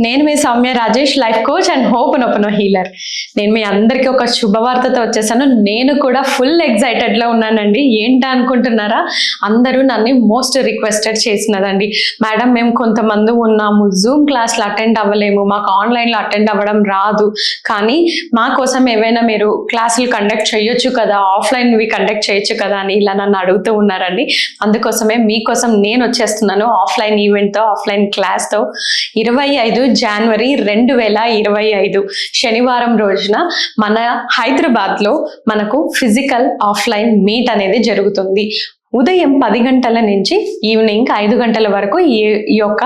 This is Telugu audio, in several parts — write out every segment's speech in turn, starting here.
నేను మీ Soumya Rajesh life coach and hope నొప్పనో healer నేను మీ అందరికీ ఒక శుభవార్తతో వచ్చేసాను. నేను కూడా ఫుల్ ఎగ్జైటెడ్లో ఉన్నానండి. ఏంటి అనుకుంటున్నారా? అందరూ నన్ను మోస్ట్ రిక్వెస్టెడ్ చేసినదండి. మేడం మేము కొంతమంది ఉన్నాము. జూమ్ క్లాస్లు అటెండ్ అవ్వలేము. మాకు ఆన్లైన్లో అటెండ్ అవ్వడం రాదు. కానీ మా కోసం ఏవైనా మీరు క్లాసులు కండక్ట్ చేయొచ్చు కదా? ఆఫ్లైన్వి కండక్ట్ చేయొచ్చు కదా? అని ఇలా నన్ను అడుగుతూ ఉన్నారండి. అందుకోసమే మీకోసం నేను వచ్చేస్తున్నాను. ఆఫ్లైన్ ఈవెంట్తో ఆఫ్లైన్ క్లాస్తో ఇరవై ఐదు జనవరి రెండు వేల ఇరవై ఐదు శనివారం రోజున మన హైదరాబాద్లో మనకు ఫిజికల్ ఆఫ్లైన్ మీట్ అనేది జరుగుతుంది. ఉదయం పది గంటల నుంచి ఈవినింగ్ ఐదు గంటల వరకు ఈ యొక్క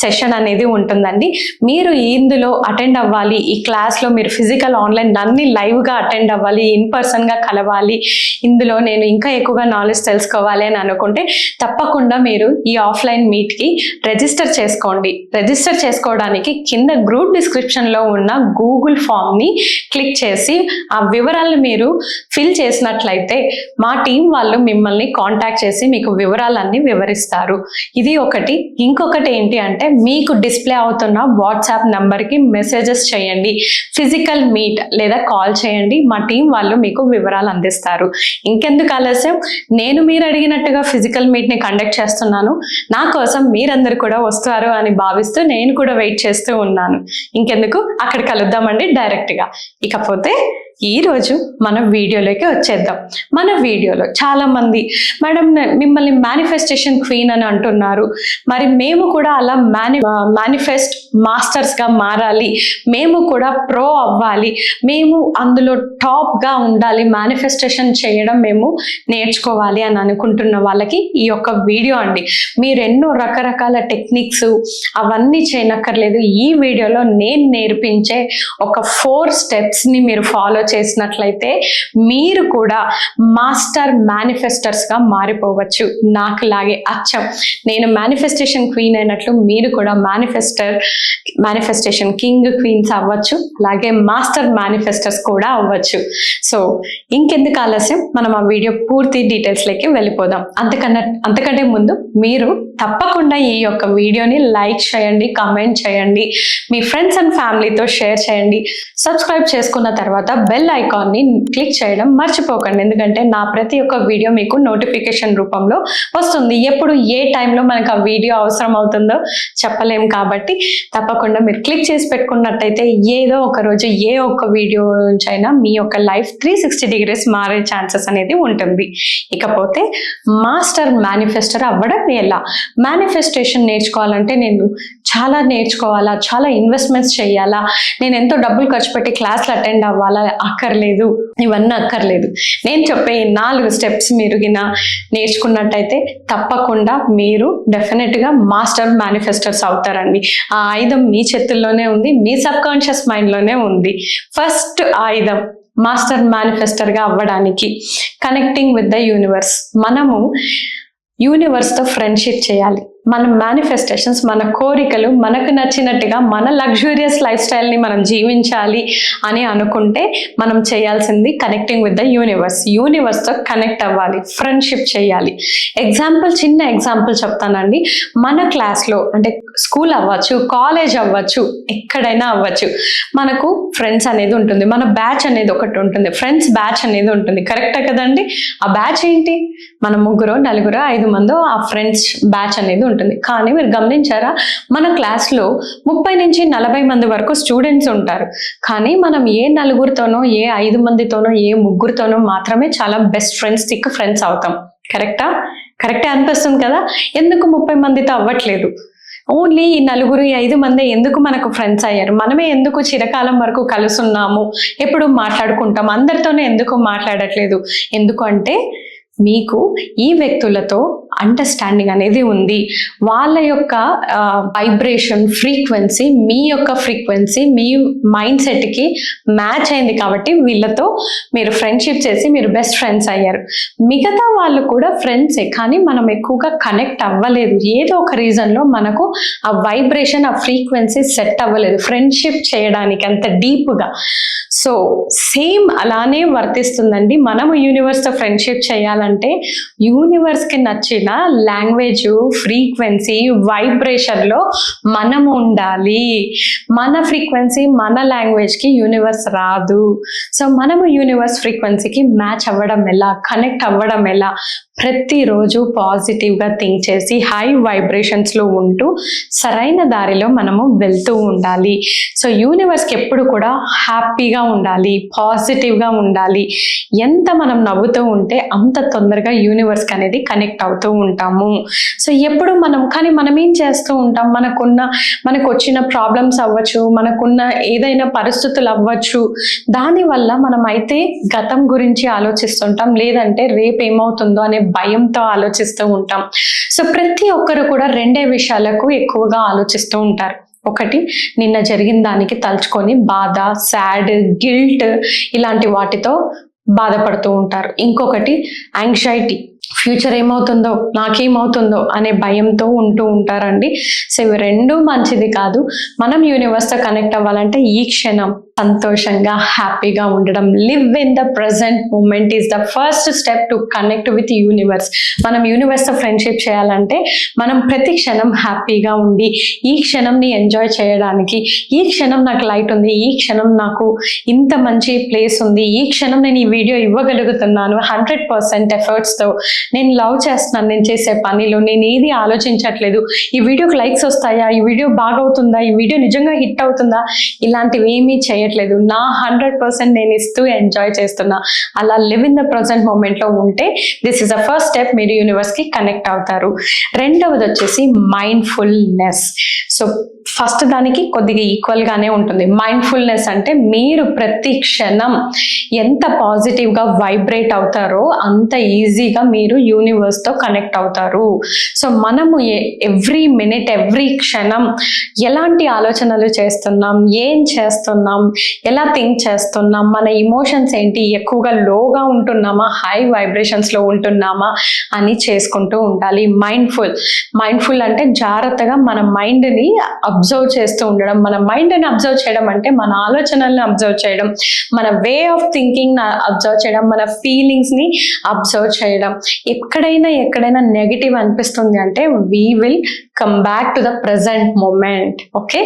సెషన్ అనేది ఉంటుందండి. మీరు ఇందులో అటెండ్ అవ్వాలి. ఈ క్లాస్లో మీరు ఫిజికల్ ఆన్లైన్ అన్ని లైవ్గా అటెండ్ అవ్వాలి. ఇన్ పర్సన్గా కలవాలి. ఇందులో నేను ఇంకా ఎక్కువగా నాలెడ్జ్ తెలుసుకోవాలి అని అనుకుంటే తప్పకుండా మీరు ఈ ఆఫ్లైన్ మీట్కి రిజిస్టర్ చేసుకోండి. రిజిస్టర్ చేసుకోవడానికి కింద గ్రూప్ డిస్క్రిప్షన్లో ఉన్న గూగుల్ ఫామ్ని క్లిక్ చేసి ఆ వివరాలను మీరు ఫిల్ చేసినట్లయితే మా టీం వాళ్ళు మిమ్మల్ని కాంటాక్ట్ చేసి మీకు వివరాలన్నీ వివరిస్తారు. ఇది ఒకటి. ఇంకొకటి ఏంటి అంటే మీకు డిస్ప్లే అవుతున్న వాట్సాప్ నెంబర్కి మెసేజెస్ చేయండి. ఫిజికల్ మీట్ లేదా కాల్ చేయండి. మా టీం వాళ్ళు మీకు వివరాలు అందిస్తారు. ఇంకెందుకు ఆలస్యం? నేను మీరు అడిగినట్టుగా ఫిజికల్ మీట్ని కండక్ట్ చేస్తున్నాను. నా కోసం మీరందరూ కూడా వస్తారు అని భావిస్తూ నేను కూడా వెయిట్ చేస్తూ ఉన్నాను. ఇంకెందుకు? అక్కడ కలుద్దామండి డైరెక్ట్గా ఇకపోతే ఈరోజు మన వీడియోలోకి వచ్చేద్దాం. మన వీడియోలో చాలామంది మేడం మిమ్మల్ని మేనిఫెస్టేషన్ క్వీన్ అని అంటున్నారు. మరి మేము కూడా అలా మేని మేనిఫెస్ట్ మాస్టర్స్గా మారాలి. మేము కూడా ప్రో అవ్వాలి. మేము అందులో టాప్గా ఉండాలి. మేనిఫెస్టేషన్ చేయడం మేము నేర్చుకోవాలి అని అనుకుంటున్న వాళ్ళకి ఈ యొక్క వీడియో అండి. మీరు ఎన్నో రకరకాల టెక్నిక్స్ అవన్నీ చేయనక్కర్లేదు. ఈ వీడియోలో నేను నేర్పించే ఒక ఫోర్ స్టెప్స్ని మీరు ఫాలో చేసినట్లయితే మీరు కూడా మాస్టర్ మేనిఫెస్టర్స్గా మారిపోవచ్చు. నాకు లాగే అచ్చం. నేను మేనిఫెస్టేషన్ క్వీన్ అయినట్లు మీరు కూడా మేనిఫెస్టర్ మేనిఫెస్టేషన్ కింగ్ క్వీన్స్ అవ్వచ్చు. అలాగే మాస్టర్ మేనిఫెస్టర్స్ కూడా అవ్వచ్చు. సో ఇంకెందుకు ఆలస్యం? మనం ఆ వీడియో పూర్తి డీటెయిల్స్లోకి వెళ్ళిపోదాం. అంతకన్నా అంతకంటే ముందు మీరు తప్పకుండా ఈ యొక్క వీడియోని లైక్ చేయండి కామెంట్ చేయండి మీ ఫ్రెండ్స్ అండ్ ఫ్యామిలీతో షేర్ చేయండి. సబ్స్క్రైబ్ చేసుకున్న తర్వాత బెల్ ఐకాన్ని క్లిక్ చేయడం మర్చిపోకండి. ఎందుకంటే నా ప్రతి ఒక్క వీడియో మీకు నోటిఫికేషన్ రూపంలో వస్తుంది. ఎప్పుడు ఏ టైంలో మనకు ఆ వీడియో అవసరం అవుతుందో చెప్పలేం కాబట్టి తప్పకుండా మీరు క్లిక్ చేసి పెట్టుకున్నట్టయితే ఏదో ఒక రోజు ఏ ఒక్క వీడియో నుంచి అయినా మీ యొక్క లైఫ్ త్రీ సిక్స్టీ డిగ్రీస్ మారే ఛాన్సెస్ అనేది ఉంటుంది. ఇకపోతే మాస్టర్ మేనిఫెస్టర్ అవ్వడం ఎలా? మేనిఫెస్టేషన్ నేర్చుకోవాలంటే నేను చాలా నేర్చుకోవాలా చాలా ఇన్వెస్ట్మెంట్స్ చేయాలా నేను ఎంతో డబ్బులు ఖర్చు పెట్టి క్లాస్లు అటెండ్ అవ్వాలా అక్కర్లేదు ఇవన్నీ అక్కర్లేదు. నేను చెప్పే ఈ నాలుగు స్టెప్స్ మీరు గిన నేర్చుకున్నట్టయితే తప్పకుండా మీరు డెఫినెట్గా మాస్టర్ మేనిఫెస్టర్స్ అవుతారండి. ఆ ఆయుధం మీ చేతుల్లోనే ఉంది మీ సబ్ కాన్షియస్ మైండ్లోనే ఉంది. ఫస్ట్ ఆయుధం మాస్టర్ మేనిఫెస్టర్గా అవ్వడానికి కనెక్టింగ్ విత్ ద యూనివర్స్ మనము యూనివర్స్తో ఫ్రెండ్షిప్ చేయాలి. మన మేనిఫెస్టేషన్స్ మన కోరికలు మనకు నచ్చినట్టుగా మన లగ్జూరియస్ లైఫ్ స్టైల్ని మనం జీవించాలి అని అనుకుంటే మనం చేయాల్సింది కనెక్టింగ్ విత్ ద యూనివర్స్ యూనివర్స్తో కనెక్ట్ అవ్వాలి ఫ్రెండ్షిప్ చేయాలి. ఎగ్జాంపుల్ చిన్న ఎగ్జాంపుల్ చెప్తానండి. మన క్లాస్లో అంటే స్కూల్ అవ్వచ్చు కాలేజ్ అవ్వచ్చు ఎక్కడైనా అవ్వచ్చు మనకు ఫ్రెండ్స్ అనేది ఉంటుంది. మన బ్యాచ్ అనేది ఒకటి ఉంటుంది. ఫ్రెండ్స్ బ్యాచ్ అనేది ఉంటుంది. కరెక్టే కదండి? ఆ బ్యాచ్ ఏంటి? మన ముగ్గురు నలుగురు ఐదు మందో ఆ ఫ్రెండ్స్ బ్యాచ్ అనేది ఉంటుంది. కానీ మీరు గమనించారా? మన క్లాస్లో ముప్పై నుంచి నలభై మంది వరకు స్టూడెంట్స్ ఉంటారు. కానీ మనం ఏ నలుగురితోనో ఏ ఐదు మందితోనో ఏ ముగ్గురితోనో మాత్రమే చాలా బెస్ట్ ఫ్రెండ్స్ థిక్ ఫ్రెండ్స్ అవుతాం. కరెక్టా కరెక్టే అనిపిస్తుంది కదా? ఎందుకు ముప్పై మందితో అవ్వట్లేదు? ఓన్లీ ఈ నలుగురు ఈ ఐదు మంది ఎందుకు మనకు ఫ్రెండ్స్ అయ్యారు? మనమే ఎందుకు చిరకాలం వరకు కలుసున్నాము? ఎప్పుడు మాట్లాడుకుంటాం? అందరితోనే ఎందుకు మాట్లాడట్లేదు? ఎందుకంటే మీకు ఈ వ్యక్తులతో అండర్స్టాండింగ్ అనేది ఉంది. వాళ్ళ యొక్క వైబ్రేషన్ ఫ్రీక్వెన్సీ మీ యొక్క ఫ్రీక్వెన్సీ మీ మైండ్ సెట్కి మ్యాచ్ అయింది కాబట్టి వీళ్ళతో మీరు ఫ్రెండ్షిప్ చేసి మీరు బెస్ట్ ఫ్రెండ్స్ అయ్యారు. మిగతా వాళ్ళు కూడా ఫ్రెండ్సే కానీ మనం ఎక్కువగా కనెక్ట్ అవ్వలేదు. ఏదో ఒక రీజన్లో మనకు ఆ వైబ్రేషన్ ఆ ఫ్రీక్వెన్సీ సెట్ అవ్వలేదు. ఫ్రెండ్షిప్ చేయడానికి అంత డీప్గా సో సేమ్ అలానే వర్తిస్తుందండి. మనము యూనివర్స్తో ఫ్రెండ్షిప్ చేయాలంటే యూనివర్స్కి నచ్చిన లాంగ్వేజ్ ఫ్రీక్వెన్సీ వైబ్రేషన్లో మనము ఉండాలి. మన ఫ్రీక్వెన్సీ మన లాంగ్వేజ్కి యూనివర్స్ రాదు. సో మనము యూనివర్స్ ఫ్రీక్వెన్సీకి మ్యాచ్ అవ్వడం ఎలా కనెక్ట్ అవ్వడం ఎలా ప్రతిరోజు పాజిటివ్గా థింక్ చేసి హై వైబ్రేషన్స్లో ఉంటూ సరైన దారిలో మనము వెళ్తూ ఉండాలి. సో యూనివర్స్కి ఎప్పుడు కూడా హ్యాపీగా ఉండాలి పాజిటివ్గా ఉండాలి. ఎంత మనం నవ్వుతూ ఉంటే అంత తొందరగా యూనివర్స్కి అనేది కనెక్ట్ అవుతూ ఉంటాము. సో ఎప్పుడు మనం కానీ మనం ఏం చేస్తూ ఉంటాం? మనకున్న మనకు వచ్చిన ప్రాబ్లమ్స్ అవ్వచ్చు మనకున్న ఏదైనా పరిస్థితులు అవ్వచ్చు. దానివల్ల మనం అయితే గతం గురించి ఆలోచిస్తుంటాం. లేదంటే రేపు ఏమవుతుందో అనే భయంతో ఆలోచిస్తూ ఉంటాం. సో ప్రతి ఒక్కరు కూడా రెండే విషయాలకు ఎక్కువగా ఆలోచిస్తూ ఉంటారు. ఒకటి నిన్న జరిగిన దానికి తలుచుకొని బాధ సాడ్ గిల్ట్ ఇలాంటి వాటితో బాధపడుతూ ఉంటారు. ఇంకొకటి యాంగ్జైటీ ఫ్యూచర్ ఏమవుతుందో నాకేమవుతుందో అనే భయంతో ఉంటూ ఉంటారండి. సో ఇవి రెండు మంచిది కాదు. మనం యూనివర్స్తో కనెక్ట్ అవ్వాలంటే ఈ క్షణం సంతోషంగా హ్యాపీగా ఉండడం. Live in the present moment is the first step to connect with universe మనం యూనివర్స్తో ఫ్రెండ్షిప్ చేయాలంటే మనం ప్రతి క్షణం హ్యాపీగా ఉండి ఈ క్షణంని ఎంజాయ్ చేయడానికి ఈ క్షణం నాకు లైట్ ఉంది ఈ క్షణం నాకు ఇంత మంచి ప్లేస్ ఉంది ఈ క్షణం నేను ఈ వీడియో ఇవ్వగలుగుతున్నాను. హండ్రెడ్ పర్సెంట్ ఎఫర్ట్స్తో నేను లవ్ చేస్తున్నాను నేను చేసే పనిలో నేను ఏది ఆలోచించట్లేదు. ఈ వీడియోకి లైక్స్ వస్తాయా? ఈ వీడియో బాగవుతుందా? ఈ వీడియో నిజంగా హిట్ అవుతుందా? ఇలాంటివి ఏమీ చేయట్లేదు. నా హండ్రెడ్ పర్సెంట్ నేను ఇస్తూ ఎంజాయ్ చేస్తున్నా. అలా లివ్ ఇన్ ద ప్రజెంట్ మూమెంట్లో ఉంటే this is the first step మీరు యూనివర్స్కి కనెక్ట్ అవుతారు. రెండవది వచ్చేసి మైండ్ఫుల్నెస్ సో ఫస్ట్ దానికి కొద్దిగా ఈక్వల్గానే ఉంటుంది. మైండ్ఫుల్నెస్ అంటే మీరు ప్రతి క్షణం ఎంత పాజిటివ్గా వైబ్రేట్ అవుతారో అంత ఈజీగా మీరు యూనివర్స్తో కనెక్ట్ అవుతారు. సో మనము ఎవ్రీ మినిట్ ఎవ్రీ క్షణం ఎలాంటి ఆలోచనలు చేస్తున్నాం? ఏం చేస్తున్నాం? ఎలా థింక్ చేస్తున్నాం? మన ఇమోషన్స్ ఏంటి? ఎక్కువగా లోగా ఉంటున్నామా? హై వైబ్రేషన్స్లో ఉంటున్నామా? అని చేసుకుంటూ ఉండాలి. మైండ్ఫుల్ మైండ్ఫుల్ అంటే జాగ్రత్తగా మన మైండ్ని అబ్జర్వ్ చేస్తూ ఉండడం మన మైండ్ అని అబ్జర్వ్ చేయడం అంటే మన ఆలోచనల్ని అబ్జర్వ్ చేయడం మన వే ఆఫ్ థింకింగ్ అబ్జర్వ్ చేయడం మన ఫీలింగ్స్ని అబ్జర్వ్ చేయడం. ఎక్కడైనా ఎక్కడైనా నెగిటివ్ అనిపిస్తుంది అంటే we will come back to the present moment okay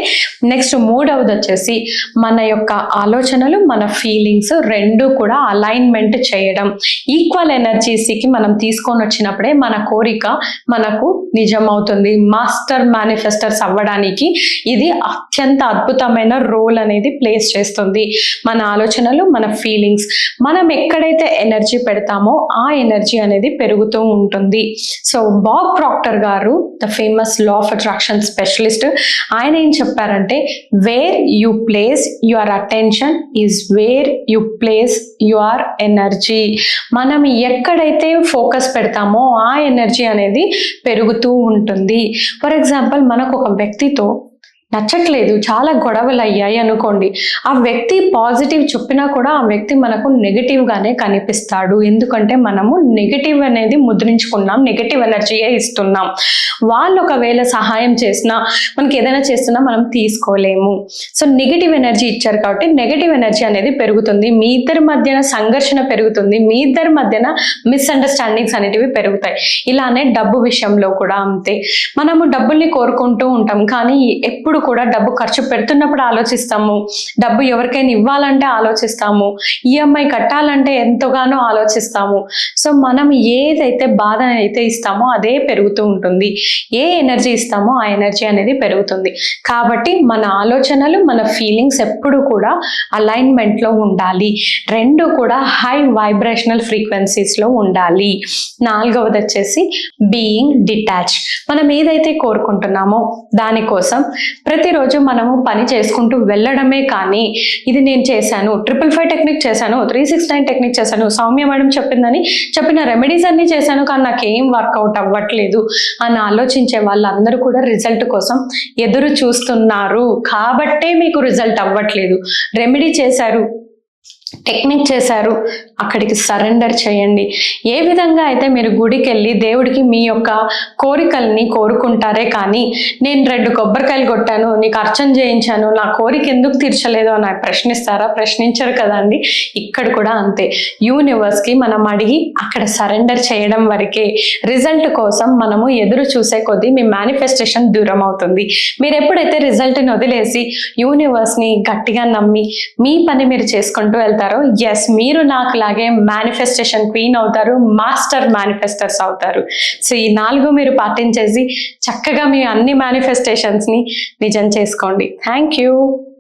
next మూడవది వచ్చేసి మన యొక్క ఆలోచనలు మన ఫీలింగ్స్ రెండు కూడా అలైన్మెంట్ చేయడం. ఈక్వల్ ఎనర్జీస్కి మనం తీసుకొని వచ్చినప్పుడే మన కోరిక మనకు నిజమవుతుంది. మాస్టర్ మేనిఫెస్టర్స్ అవ్వడానికి ఇది అత్యంత అద్భుతమైన రోల్ అనేది ప్లేస్ చేస్తుంది. మన ఆలోచనలు మన ఫీలింగ్స్ మనం ఎక్కడైతే ఎనర్జీ పెడతామో ఆ ఎనర్జీ అనేది పెరుగుతూ ఉంటుంది. సో బాబ్ ప్రాక్టర్ గారు the famous law of attraction specialist ఆయన ఏం చెప్పారంటే where you place your attention is where you place your energy మనం ఎక్కడైతే ఫోకస్ పెడతామో ఆ ఎనర్జీ అనేది పెరుగుతూ ఉంటుంది. ఫర్ ఎగ్జాంపుల్ మనకు ఒక వ్యక్తితో నచ్చట్లేదు చాలా గొడవలు అయ్యాయి అనుకోండి. ఆ వ్యక్తి పాజిటివ్ చెప్పినా కూడా ఆ వ్యక్తి మనకు నెగిటివ్గానే కనిపిస్తాడు. ఎందుకంటే మనము నెగిటివ్ అనేది ముద్రించుకున్నాం నెగిటివ్ ఎనర్జీయే ఇస్తున్నాం. వాళ్ళు ఒకవేళ సహాయం చేసినా మనకి ఏదైనా చేస్తున్నా మనం తీసుకోలేము. సో నెగిటివ్ ఎనర్జీ ఇచ్చారు కాబట్టి నెగిటివ్ ఎనర్జీ అనేది పెరుగుతుంది. మీ ఇద్దరి మధ్యన సంఘర్షణ పెరుగుతుంది. మీ ఇద్దరి మధ్యన మిస్అండర్స్టాండింగ్స్ అనేటివి పెరుగుతాయి. ఇలానే డబ్బు విషయంలో కూడా అంతే. మనము డబ్బుల్ని కోరుకుంటూ ఉంటాం కానీ ఎప్పుడు కూడా డబ్బు ఖర్చు పెడుతున్నప్పుడు ఆలోచిస్తాము. డబ్బు ఎవరికైనా ఇవ్వాలంటే ఆలోచిస్తాము. ఈఎంఐ కట్టాలంటే ఎంతగానో ఆలోచిస్తాము. సో మనం ఏదైతే బాధ అయితే ఇస్తామో అదే పెరుగుతూ ఉంటుంది. ఏ ఎనర్జీ ఇస్తామో ఆ ఎనర్జీ అనేది పెరుగుతుంది. కాబట్టి మన ఆలోచనలు మన ఫీలింగ్స్ ఎప్పుడు కూడా అలైన్మెంట్లో ఉండాలి. రెండు కూడా హై వైబ్రేషనల్ ఫ్రీక్వెన్సీస్లో ఉండాలి. నాలుగవది వచ్చేసి బీయింగ్ డిటాచ్ మనం ఏదైతే కోరుకుంటున్నామో దానికోసం ప్రతిరోజు మనము పని చేసుకుంటూ వెళ్ళడమే కానీ ఇది నేను చేశాను ట్రిపుల్ ఫైవ్ టెక్నిక్ చేశాను త్రీ సిక్స్ నైన్ టెక్నిక్ చేశాను సౌమ్య మేడం చెప్పిందని చెప్పిన రెమెడీస్ అన్ని చేశాను కానీ నాకేం వర్కౌట్ అవ్వట్లేదు అని ఆలోచించే వాళ్ళందరూ కూడా రిజల్ట్ కోసం ఎదురు చూస్తున్నారు. కాబట్టే మీకు రిజల్ట్ అవ్వట్లేదు. రెమెడీ చేశారు. టెక్నిక్ చేశారు అక్కడికి సరెండర్ చేయండి. ఏ విధంగా అయితే మీరు గుడికి వెళ్ళి దేవుడికి మీ యొక్క కోరికల్ని కోరుకుంటారే కానీ నేను రెండు కొబ్బరికాయలు కొట్టాను నీకు అర్చన చేయించాను నా కోరిక ఎందుకు తీర్చలేదు అని ప్రశ్నిస్తారా? ప్రశ్నించరు కదండి ఇక్కడ కూడా అంతే. యూనివర్స్కి మనం అడిగి అక్కడ సరెండర్ చేయడం వరకే రిజల్ట్ కోసం మనము ఎదురు చూసే కొద్దీ మీ మేనిఫెస్టేషన్ దూరం అవుతుంది. మీరు ఎప్పుడైతే రిజల్ట్ని వదిలేసి యూనివర్స్ని గట్టిగా నమ్మి మీ పని మీరు చేసుకుంటూ వెళ్తారు ఎస్ మీరు నాకు లాగే మేనిఫెస్టేషన్ క్వీన్ అవుతారు మాస్టర్ మేనిఫెస్టర్స్ అవుతారు. సో ఈ నాలుగు మీరు పాటించేసి చక్కగా మీ అన్ని మేనిఫెస్టేషన్స్ని నిజం చేసుకోండి. Thank you